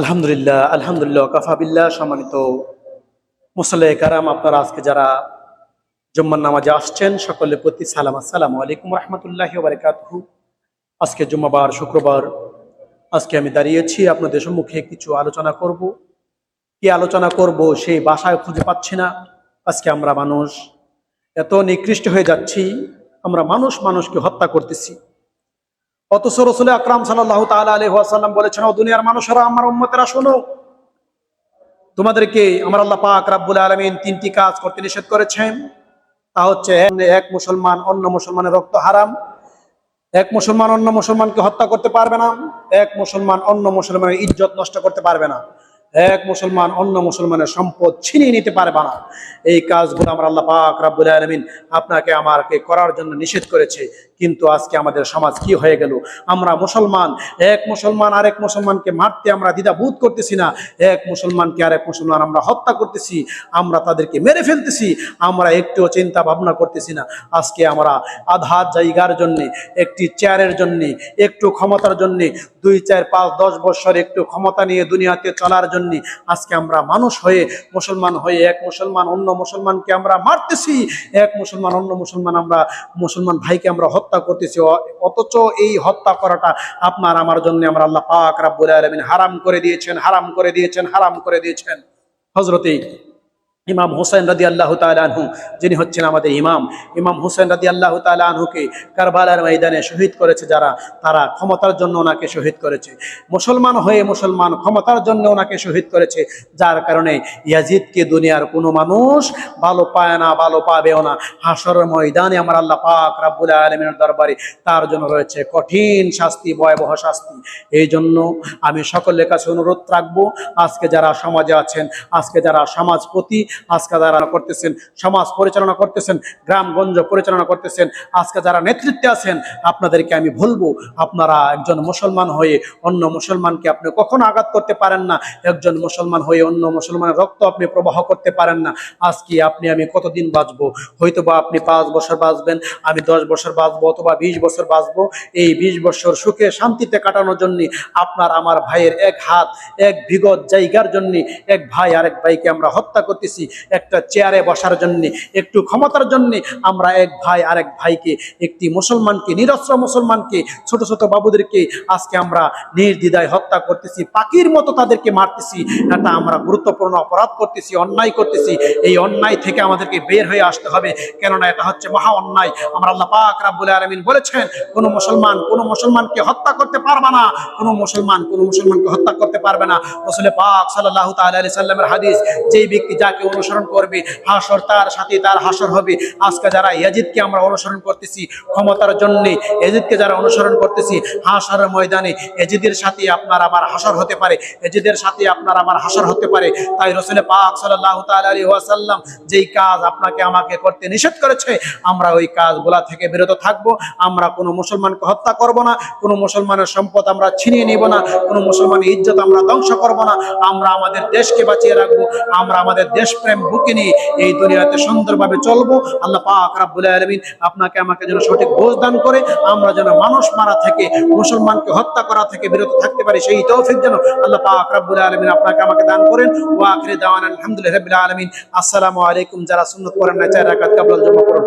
আলহামদুলিল্লাহ আলহামদুলিল্লাহ কাফাবিল্লাহ সম্মানিত মুসল্লাহ কারাম, আপনারা আজকে যারা জুম্মার নামাজে আসছেন সকলের প্রতি সালাম, আসসালামু আলাইকুম রহমতুল্লাহ বারকাতহু আজকে জুম্মাবার শুক্রবার, আজকে আমি দাঁড়িয়েছি, আপনাদের সম্মুখে কিছু আলোচনা করব। কি আলোচনা করব, সেই বাসায় খুঁজে পাচ্ছি না। আজকে আমরা মানুষ এত নিকৃষ্ট হয়ে যাচ্ছি, আমরা মানুষ মানুষকে হত্যা করতেছি। অথচ রসুল আকরাম সাল্লাহ ওয়াসাল্লাম বলেছেন, ও দুনিয়ার মানুষেরা, আমার উম্মতেরা, শোনো। তোমাদেরকে আমার আল্লাহ পাক আলামিন তিনটি কাজ করতে নিষেধ করেছেন। তা হচ্ছে এক মুসলমান অন্য মুসলমানের রক্ত হারাম, এক মুসলমান অন্য মুসলমানকে হত্যা করতে পারবে না, এক মুসলমান অন্য মুসলমানের ইজ্জত নষ্ট করতে পারবে না, এক মুসলমান অন্য মুসলমানের সম্পদ ছিনিয়ে নিতে পারবে না। এই কাজগুলো আমরা আল্লাহ পাক রাব্বুল আলামিন আপনাকে আমাকে করার জন্য নিষেধ করেছে। কিন্তু আজকে আমাদের সমাজ কি হয়ে গেল? আমরা মুসলমান, এক মুসলমান আরেক মুসলমানকে মারতে আমরা দ্বিধা বোধ করতেছি না। এক মুসলমানকে আরেক মুসলমান আমরা হত্যা করতেছি, আমরা তাদেরকে মেরে ফেলতেছি, আমরা একটুও চিন্তা ভাবনা করতেছি না। আজকে আমরা আধার জায়গার জন্য, একটি চেয়ারের জন্য, একটু ক্ষমতার জন্য, দুই, চার, পাঁচ, দশ বছর একটু ক্ষমতা নিয়ে দুনিয়াতে চলার জন্য আজকে আমরা মানুষ হয়ে, মুসলমান হয়ে, এক মুসলমান অন্য মুসলমানকে আমরা মারতেছি, এক মুসলমান অন্য মুসলমান আমরা, মুসলমান ভাইকে আমরা হত্যা করতেছি অথচ এই হত্যা করাটা আপনার আমার জন্য আমরা আল্লাহ পাক রাব্বুল আলমিন হারাম করে দিয়েছেন, হারাম করে দিয়েছেন, হারাম করে দিয়েছেন। হজরতে ইমাম হোসেন রাদি আল্লাহ আনহু, যিনি হচ্ছেন আমাদের ইমাম। ইমাম হোসেন রাদি আল্লাহ আনহুকে কারবালার ময়দানে শহীদ করেছে যারা, তারা ক্ষমতার জন্য ওনাকে শহীদ করেছে। মুসলমান হয়ে মুসলমান ক্ষমতার জন্য ওনাকে শহীদ করেছে, যার কারণে ইয়াজিদকে দুনিয়ার কোনো মানুষ ভালো পায় না, ভালো পাবেও না। হাসর ময়দানে আমার আল্লাহ পাক রাব্বুল আলমিনের দরবারে তার জন্য রয়েছে কঠিন শাস্তি, ভয়াবহ শাস্তি। এই জন্য আমি সকলের কাছে অনুরোধ রাখব, আজকে যারা সমাজে আছেন, আজকে যারা সমাজপতি আজকে যারা করতেছেন, সমাজ পরিচালনা করতেছেন, গ্রামগঞ্জ পরিচালনা করতেছেন, আজকে যারা নেতৃত্বে আছেন, আপনাদেরকে আমি বলব, আপনারা একজন মুসলমান হয়ে অন্য মুসলমানকে আপনি কখনো আঘাত করতে পারেন না, একজন মুসলমান হয়ে অন্য মুসলমানের রক্ত আপনি প্রবাহ করতে পারেন না। আজকে আপনি, আমি কতদিন বাঁচবো? হয়তো বা আপনি পাঁচ বছর বাঁচবেন, আমি দশ বছর বাঁচবো অথবা বিশ বছর বাঁচবো। এই বিশ বছর সুখে শান্তিতে কাটানোর জন্য আপনার, আমার ভাইয়ের এক হাত, এক বিগত জায়গার জন্য এক ভাই আরেক ভাইকে আমরা হত্যা করতেছি। একটা চেয়ারে বসার জন্য, একটু ক্ষমতার জন্য আমরা এক ভাই আরেক ভাইকে, একটি মুসলমানকে, নিরস্ত্র মুসলমানকে, ছোট ছোট বাবুদেরকে আজকে আমরা নির্দ্বিধায় হত্যা করতেছি, পাখির মতো তাদেরকে মারতেছি, এটা আমরা গুরুত্বপূর্ণ অপরাধ করতেছি, অন্যায় করতেছি। এই অন্যায় থেকে আমাদেরকে বের হয়ে আসতে হবে, কেননা এটা হচ্ছে মহা অন্যায়। আমার আল্লাহ পাক রাব্বুল আলামিন বলেছেন, কোন মুসলমান কোন মুসলমানকে হত্যা করতে পারবে না, কোন মুসলমান কোন মুসলমানকে হত্যা করতে পারবে না। রসুল পাক সাল্লাল্লাহু তাআলা আলাইহি সাল্লামের হাদিস, যেই ব্যক্তি যাকে অনুসরণ করবে। হাসর তার সাথে তার হাসর হবে। আজকে যারা ইয়াজিদকে আমরা অনুসরণ করতেছি, ক্ষমতার জন্য এজিদকে যারা অনুসরণ করতেছি হাসরের ময়দানে এজিদের সাথে আপনার আমার হাসর হতে পারে। এজিদের সাথে আপনার আমার হাসর হতে পারে। তাই রসুল পাক তাআলা আলাইহি ওয়াসাল্লাম যেই কাজ আপনাকে আমাকে করতে নিষেধ করেছে, আমরা ওই কাজগুলা থেকে বিরত থাকব। আমরা কোনো মুসলমানকে হত্যা করব না, কোনো মুসলমানের সম্পদ আমরা ছিনিয়ে নিব না, কোনো মুসলমানের ইজ্জত আমরা ধ্বংস করব না। আমরা আমাদের দেশকে বাঁচিয়ে রাখব। আমরা আমাদের দেশপ্রেম বুকে নিয়ে এই দুনিয়াতে সুন্দরভাবে চলবো। আল্লাহ পাক রাব্বুল আলামিন আপনাকে আমাকে যেন সঠিক বোঝ দান করে, আমরা যেন মানুষ মারা থেকে, মুসলমানকে হত্যা করা থেকে বিরত থাকতে পারি, সেই তৌফিক যেন আল্লাহ পাক রাব্বুল আলামিন আপনাকে আমাকে দান করেন। ওয়া আখিরি দাওয়ানা আলহামদুলিল্লাহি রাব্বিল আলামিন। আসসালামু আলাইকুম, যারা সুন্নাত পড়েন না, চার রাকাত কাবলাল জমা করুন